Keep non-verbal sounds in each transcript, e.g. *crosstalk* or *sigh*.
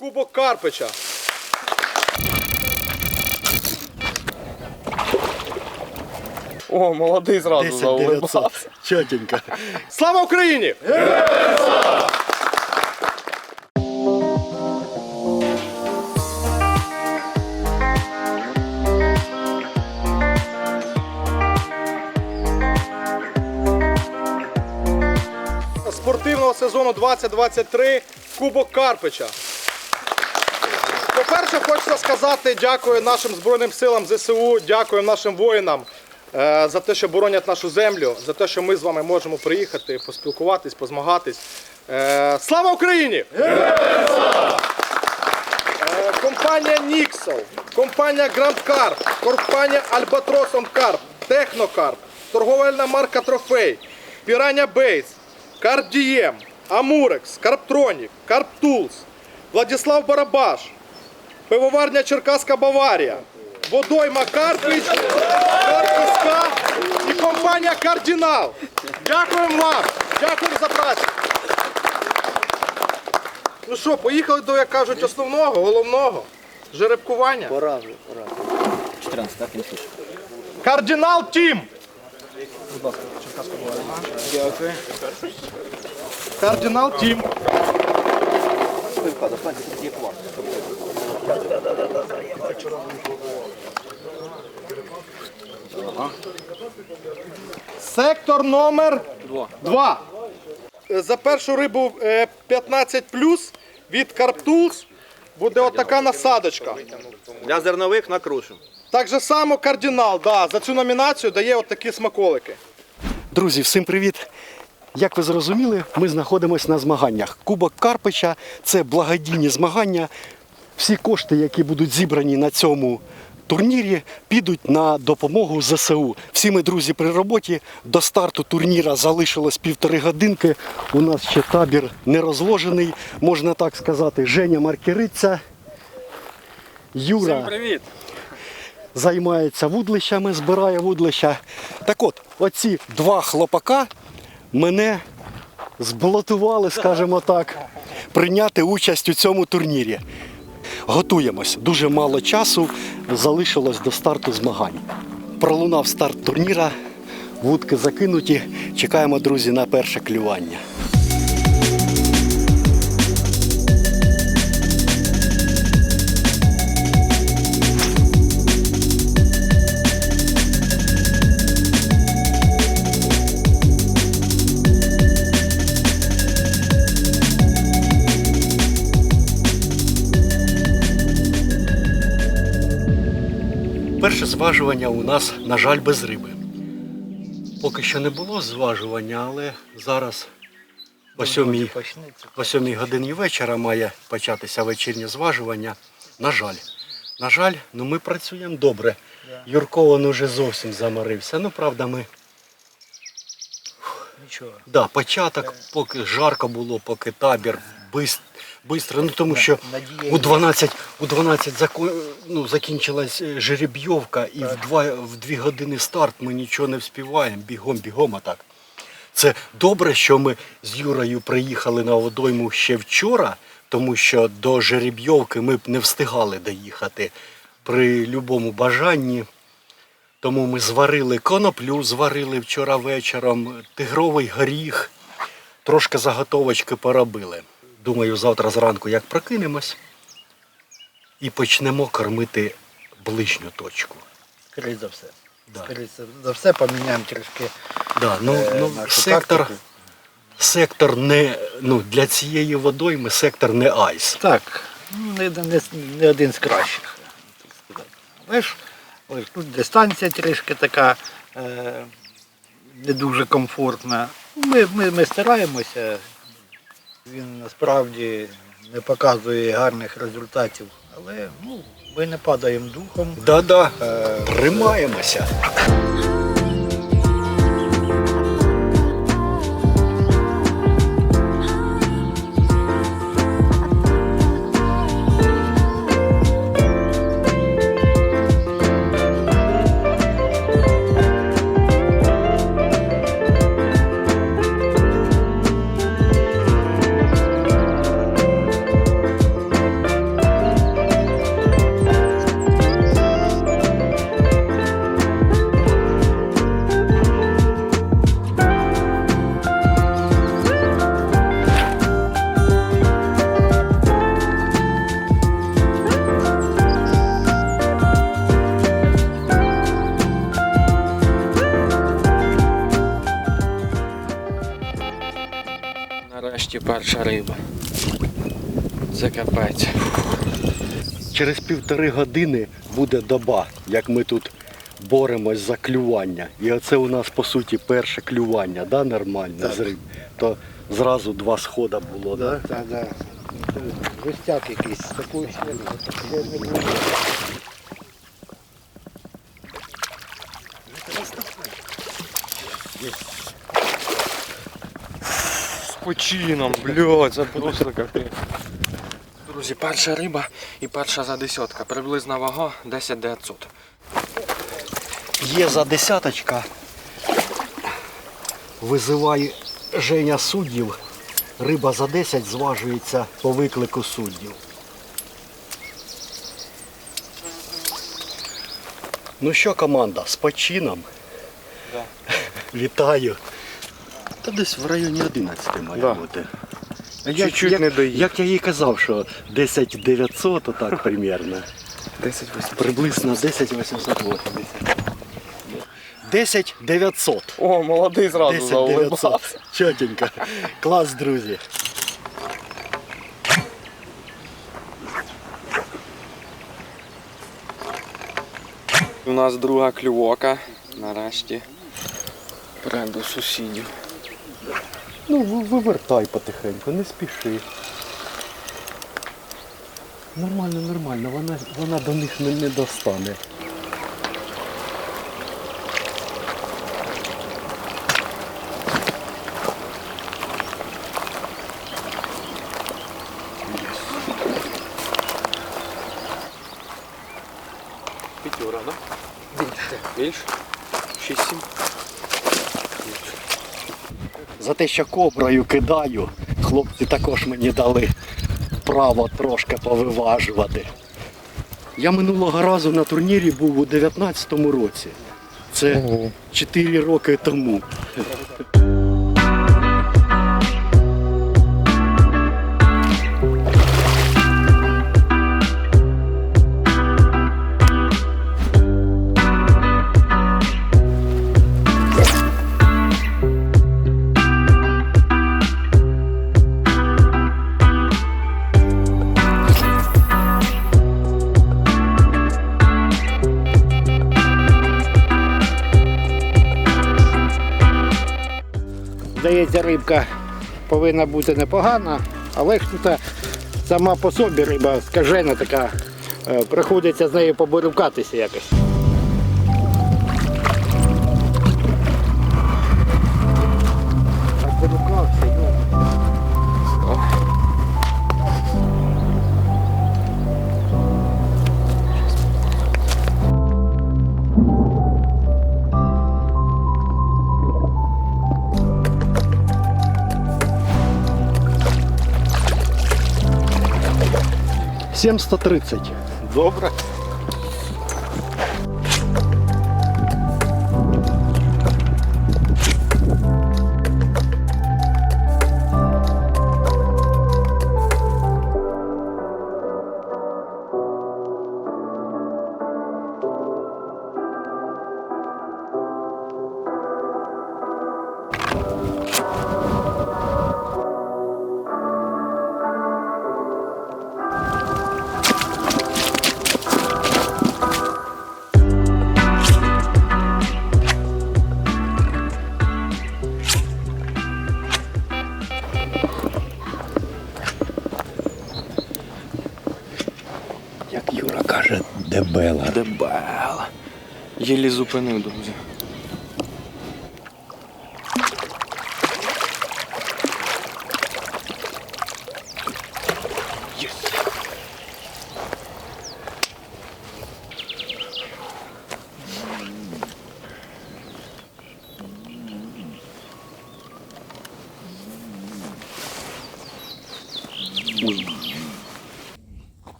Кубок Карпича. О, молодий зразу 10 заулибався. 900. Чотенько. Слава Україні! Спортивного сезону 2023 Кубок Карпича. По-перше, хочеться сказати дякую нашим Збройним силам ЗСУ, дякую нашим воїнам е, за те, що боронять нашу землю, за те, що ми з вами можемо приїхати, поспілкуватись, позмагатись. Е, Слава Україні! Е, Компанія Ніксел, компанія Гранд Карп, компанія Альбатрос Он Карп, Технокарп, торговельна марка Трофей, Піраня Бейс, Карп Дієм, Амурекс, Карптронік, Карп Тулс, Владислав Барабаш, Пивоварня Черкаська Баварія, Водойма Карпич, Карпіска і компанія Кардинал. Дякуємо вам! Дякуємо за працю! Ну що, поїхали до, як кажуть, основного, головного жеребкування. Пора вже, пора. 14, так, кінфіш. Кардинал Тім! Дякую. Кардинал Тім. Пивка, достаньте, тут є кварт. Сектор номер 2. За першу рибу е, 15 від Карптулс буде отака насадочка. Для зернових на крушу. Так же само кардинал, да, за цю номінацію дає отакі смаколики. Друзі, всім привіт! Як ви зрозуміли, ми знаходимося на змаганнях. Кубок Карпича це благодійні змагання. Всі кошти, які будуть зібрані на цьому турнірі, підуть на допомогу ЗСУ. Всі ми друзі при роботі. До старту турніра залишилось півтори годинки. У нас ще табір не розложений, можна так сказати. Женя маркериця. Юра Привіт! займається вудлищами, збирає вудлища. Так от, оці два хлопака мене зблотували, скажімо так, прийняти участь у цьому турнірі. Готуємось. Дуже мало часу залишилось до старту змагань. Пролунав старт турніра, вудки закинуті. Чекаємо, друзі, на перше клювання. Перше зважування у нас, на жаль, без риби. Поки що не було зважування, але зараз о 7, о 7 годині вечора має початися вечірнє зважування. На жаль. На жаль, ну ми працюємо добре. Юрко він уже зовсім заморився. Ну, правда, ми. Нічого. Да, початок, поки жарко було, поки табір бис- Ну тому що у 12, у 12 зако, ну, закінчилась е, жеребйовка і в 2, в 2 години старт ми нічого не вспіваємо. Бігом, бігом, а так. Це добре, що ми з Юрою приїхали на водойму ще вчора, тому що до жеребйовки ми б не встигали доїхати при будь-якому бажанні. Тому ми зварили коноплю, зварили вчора вечором, тигровий горіх, трошки заготовочки поробили. Думаю, завтра зранку як прокинемось і почнемо кормити ближню точку. Скоріше за все. Да. Скоріше за все поміняємо трішки Да, ну, е, ну, нашу сектор, тактику. сектор не, ну, для цієї водойми сектор не айс. Так, ну, не, не, не один з кращих, так сказати. Але ж ось тут дистанція трішки така е, не дуже комфортна. Ми, ми, ми стараємося. Він насправді не показує гарних результатів, але ну, ми не падаємо духом. Да-да, Е, тримаємося. перша риба. Це капець. Через півтори години буде доба, як ми тут боремось за клювання. І оце у нас по суті перше клювання, да, нормальне з риб. То зразу два схода було, да? Так, так. Гостяк якийсь такий. З почином, блядь, це просто капець. Друзі, перша риба і перша за десятка. Приблизна вага 10 900. Є за десяточка. Визиває Женя суддів. Риба за 10 зважується по виклику суддів. Ну що, команда, з почином? Да. Вітаю. Та десь в районі 11 має Да. бути. Чуть-чуть як, не доїхав. Як я їй казав, що 10 900, отак примерно. 10 800. Приблизно 10 880. 10 900. О, молодий зразу 10 900. Чотенько. Клас, друзі. У нас друга клювока. Нарешті. Прям до сусідів. Ну, вивертай потихеньку, не спіши. Нормально, нормально, вона, вона до них не, не достане. П'ятюра, да? Більше. Більше? 6-7. За те, що коброю кидаю, хлопці також мені дали право трошки повиважувати. Я минулого разу на турнірі був у 19-му році. Це 4 роки тому. Рибка повинна бути непогана, але ж тут сама по собі риба скажена така, е, приходиться з нею поборюкатися якось. 730. Добре. Єлі зупинив, друзі.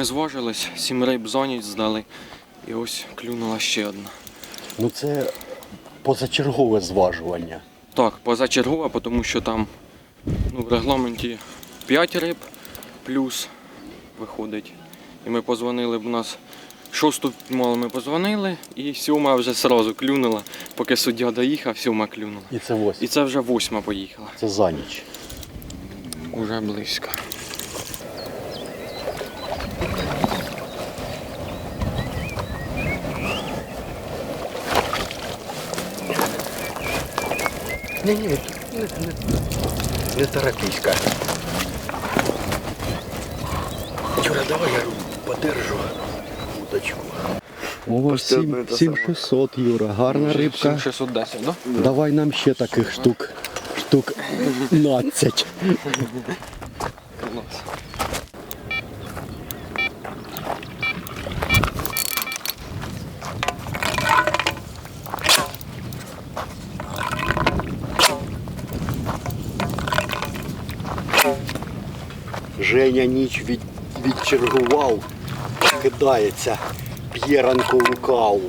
Ми зважились, сім риб зоні здали. І ось клюнула ще одна. Ну це позачергове зважування. Так, позачергова, тому що там ну, в регламенті 5 риб плюс виходить. І ми позвонили б у нас. Шосту мало ми позвонили, і сьома вже одразу клюнула. Поки суддя доїхав, сьома клюнула. І це ось. І це вже восьма поїхала. Це за ніч. Уже близько. Ні, ні, не, не, не тарапіська. Юра, давай я подержу удочку. О, 7600, Юра, гарна рибка. 610, да? Давай нам ще таких штук. Штук *laughs* 15. Клас. Ніч від, відчергував, кидається, п'є ранкову каву.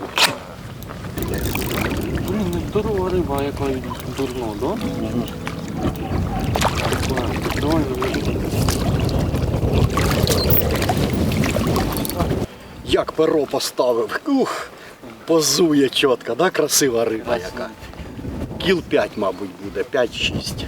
Блін, не здорова риба, яка дурно, да? Давай, Як перо поставив. Ух, позує чітко, да? красива риба яка. Кіл 5, мабуть, буде, 5-6.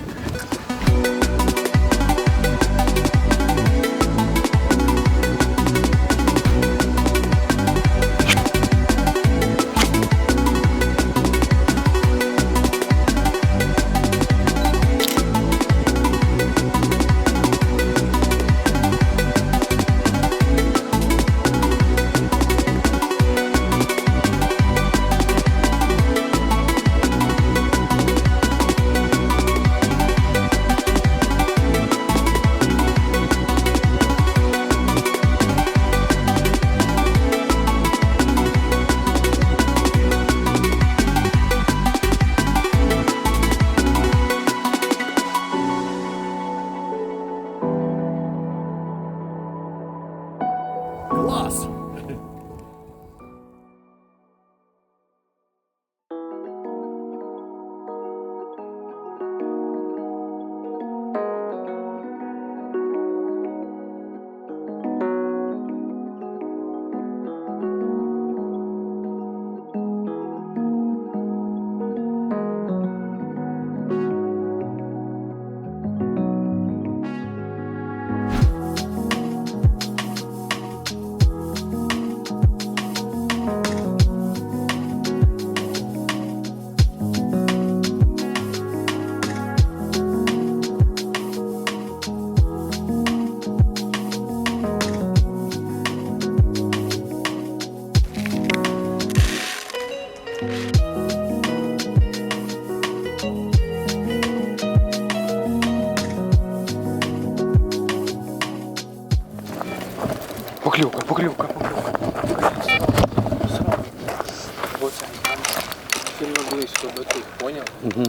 До тих, поняв? Угу.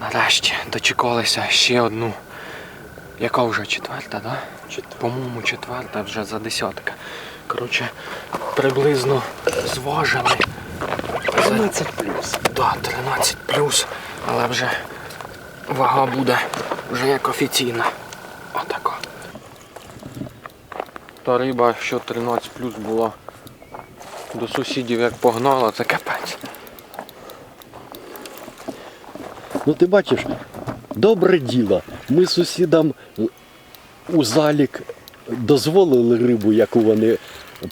Нарешті дочекалися ще одну. Яка вже четверта, да? По-моєму, четверта вже за десятка. Коротше, приблизно зважені. 13 плюс. Да, 13 плюс. Але вже вага буде вже як офіційна. Отака. Та риба, що 13 плюс була до сусідів як погнала, це капець. Ну ти бачиш, добре діло. Ми сусідам у залік дозволили рибу, яку вони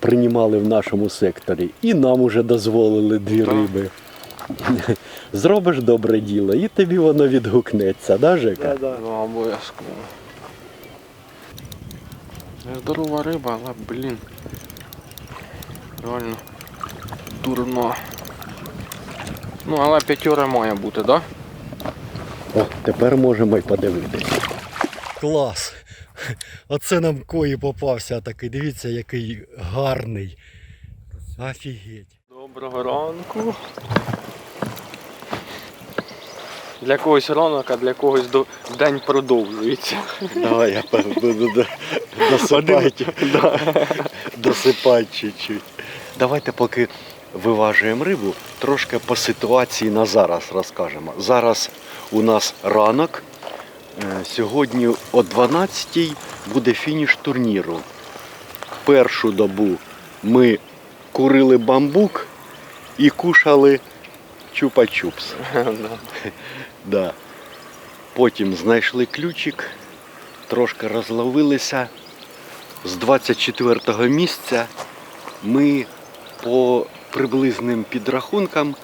приймали в нашому секторі, і нам уже дозволили дві риби. Зробиш добре діло, і тобі воно відгукнеться, да, Жека? Ну, обов'язково. Здорова риба, але, блін. Реально дурно. Ну, але п'ятьора має бути, так? Да? О, тепер можемо й подивитися. Клас! Оце нам кої попався такий. Дивіться, який гарний. Офігеть. Доброго ранку. Для когось ранок, а для когось до... день продовжується. Давай я буду досипати. Досипати чуть-чуть. Давайте поки виважуємо рибу, трошки по ситуації на зараз розкажемо. Зараз у нас ранок. Е, Сьогодні о 12-й буде фініш турніру. Першу добу ми курили бамбук і кушали чупа-чупс. *laughs* Да. Потім знайшли ключик, трошки розловилися. З 24-го місця ми по приблизним підрахункам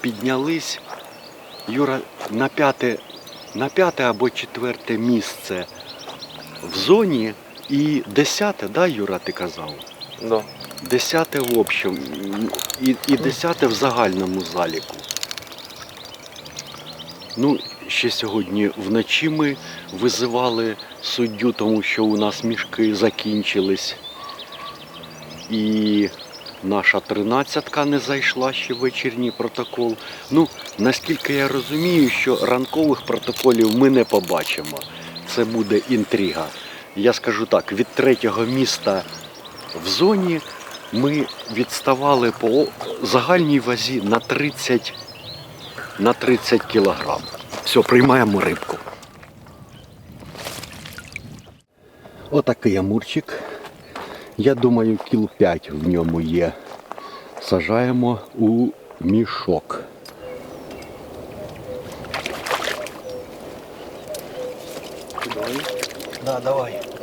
піднялись Юра на п'яте, на п'яте або четверте місце в зоні і десяте, да, Юра, ти казав? Да. Десяте в общем і, і десяте в загальному заліку. Ну, ще сьогодні вночі ми визивали суддю, тому що у нас мішки закінчились. І наша тринадцятка не зайшла ще вечірній протокол. Ну, наскільки я розумію, що ранкових протоколів ми не побачимо. Це буде інтрига. Я скажу так, від третього міста в зоні ми відставали по загальній вазі на 30, на 30 кілограм. Все, приймаємо рибку. Отакий амурчик. Я думаю, кіл 5 в ньому є. Сажаємо у мішок. Да, давай.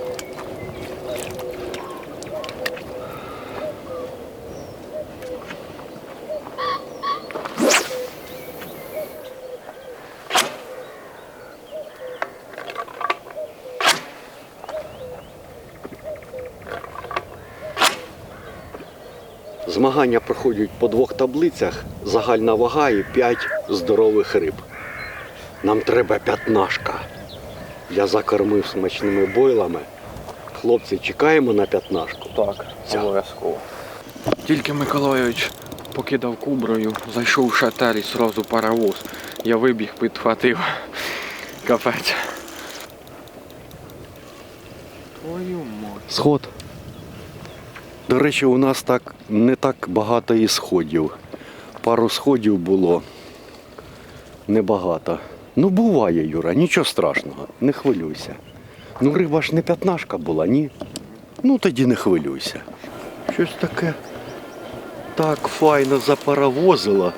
Змагання проходять по двох таблицях, загальна вага і 5 здорових риб. Нам треба п'ятнашка. Я закормив смачними бойлами. Хлопці, чекаємо на п'ятнашку. Так, обов'язково. Тільки Миколайович покидав куброю, зайшов в шатер і сразу паровоз. Я вибіг, підхватив. Капець. Твою мать. Сход. До речі, у нас так не так багато і сходів. Пару сходів було. Небагато. Ну, буває, Юра, нічого страшного, не хвилюйся. Ну, риба ж не п'ятнашка була, ні? Ну тоді не хвилюйся. Щось таке так файно запаровозило.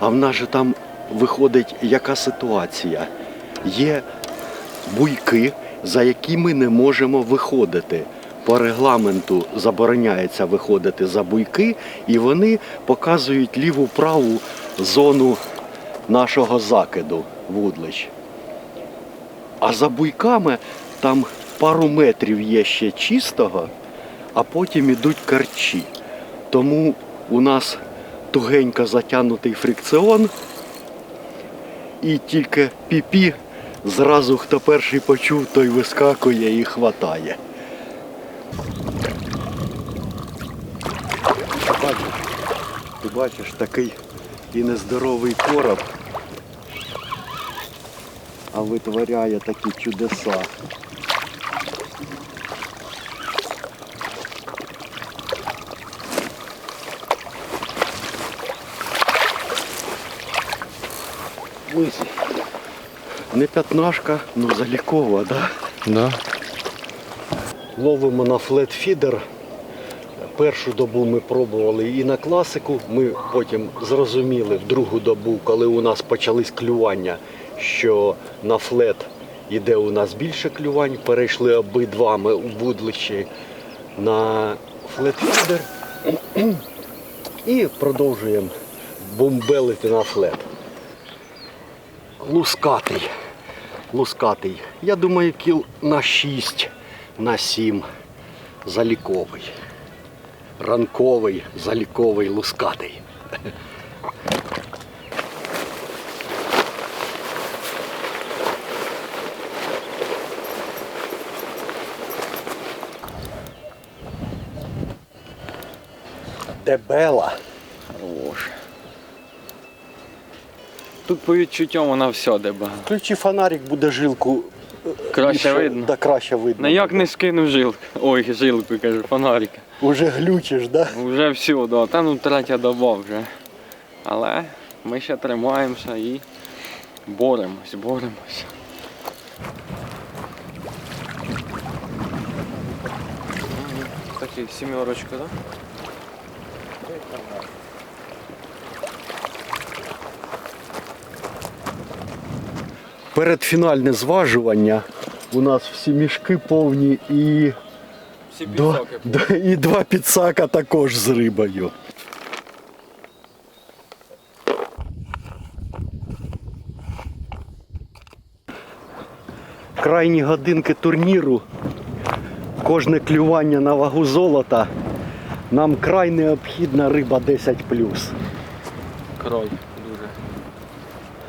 А в нас же там виходить яка ситуація. Є буйки, за які ми не можемо виходити. По регламенту забороняється виходити за буйки, і вони показують ліву праву зону нашого закиду вудлищ. А за буйками там пару метрів є ще чистого, а потім ідуть карчі. Тому у нас тугенько затягнутий фрикціон, і тільки піпі зразу хто перший почув, той вискакує і хватає. Бачиш, ти бачиш такий і нездоровий короб, а витворяє такі чудеса. Ось. Не п'ятнашка, ну залікова, да? Да. Ловимо на флетфідер. Першу добу ми пробували і на класику. Ми потім зрозуміли в другу добу, коли у нас почались клювання, що на флет іде у нас більше клювань. Перейшли обидва ми у будлищі на флетфідер і продовжуємо бомбелити на флет. Лускатий. Лускатий. Я думаю, кіл на 6, на 7 заліковий. Ранковий, заліковий, лускатий. Дебела. Хорош. Тут по відчуттям вона вся деба. Включи фонарик, буде жилку Краще більше- видно. Да, краще видно. Ніяк не скинув жилку. Ой, жилку, кажу, фонарика. Уже глючиш, да? Вже все, да. Та ну третя доба вже. Але ми ще тримаємося і боремось, боремось. Такі сімерочка, так? Да? Передфінальне зважування. У нас всі мішки повні і, Всі два, підсоки. і два підсака також з рибою. Крайні годинки турніру. Кожне клювання на вагу золота. Нам край необхідна риба 10 Край дуже.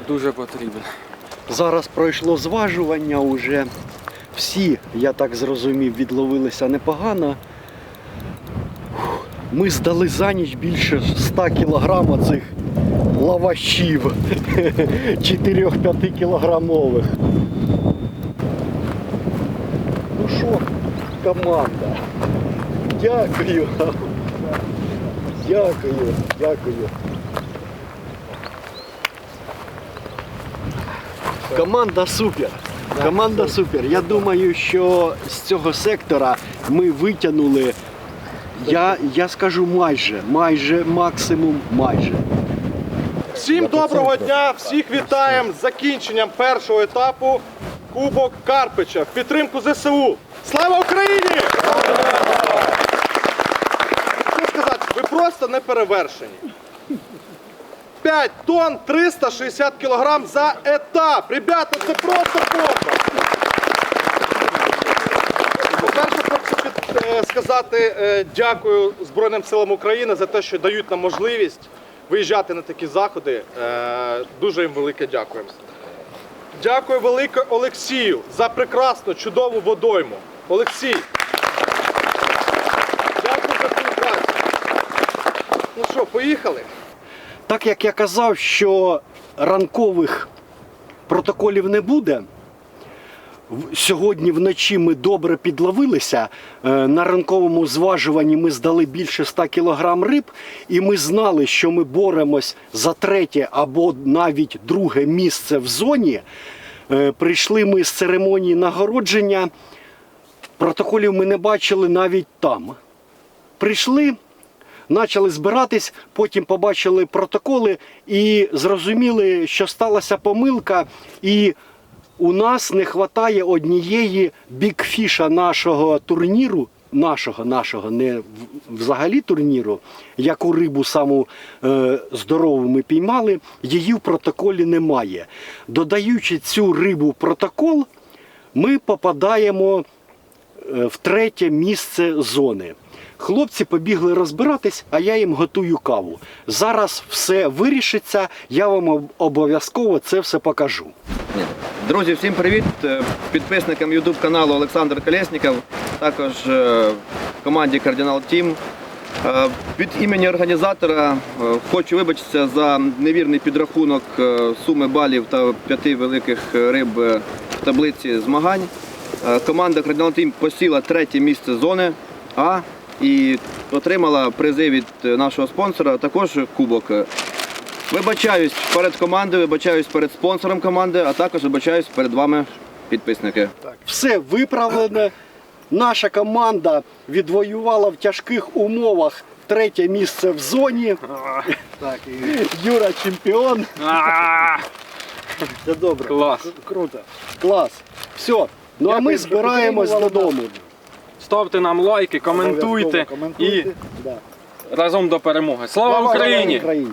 Дуже потрібен. Зараз пройшло зважування уже. Всі, я так зрозумів, відловилися непогано. Ми здали за ніч більше 100 кілограм цих лавашів *laughs* 4-5 кілограмових. Ну що, команда? Дякую. Дякую, дякую. Команда супер. Команда супер. Я думаю, що з цього сектора ми витягнули. Я, я скажу майже, майже максимум, майже. Всім доброго дня, всіх вітаємо з закінченням першого етапу Кубок Карпича в підтримку ЗСУ. Слава Україні! Що сказати, ви просто не перевершені. 5 тонн 360 кілограм за етап. Ребята, це просто бомба. По-перше, хочу е, сказати е, дякую Збройним силам України за те, що дають нам можливість виїжджати на такі заходи. Е, Дуже їм велике дякуємо. Дякую велике Олексію за прекрасну, чудову водойму. Олексій. Дякую за твою працю. Ну що, поїхали? Так як я казав, що ранкових протоколів не буде. Сьогодні вночі ми добре підловилися. Е, На ранковому зважуванні ми здали більше 100 кг риб, і ми знали, що ми боремось за третє або навіть друге місце в зоні. Е, Прийшли ми з церемонії нагородження. Протоколів ми не бачили навіть там. Прийшли, почали збиратись, потім побачили протоколи і зрозуміли, що сталася помилка, і у нас не вистачає однієї бікфіша нашого турніру. Нашого, нашого, не взагалі турніру, яку рибу саму е, здорову ми піймали, її в протоколі немає. Додаючи цю рибу в протокол, ми попадаємо е, в третє місце зони. Хлопці побігли розбиратись, а я їм готую каву. Зараз все вирішиться, я вам обов'язково це все покажу. Друзі, всім привіт! Е, Підписникам YouTube каналу Олександр Колєсніков, також е, команді Кардинал Тім. Е, Від імені організатора хочу вибачитися за невірний підрахунок суми балів та п'яти великих риб в таблиці змагань. Команда Кардинал Тім посіла третє місце зони А і отримала призи від е, нашого спонсора, також кубок. Вибачаюсь перед командою, вибачаюсь перед спонсором команди, а також вибачаюсь перед вами, підписники. Все виправлене. Наша команда відвоювала в тяжких умовах третє місце в зоні. Так, Юра чемпіон. Це добре. Клас. Круто. Клас. Все. Ну а ми збираємось додому. Ставте нам лайки, коментуйте коментуйте. і Да. разом до перемоги. Слава Україні! Україні!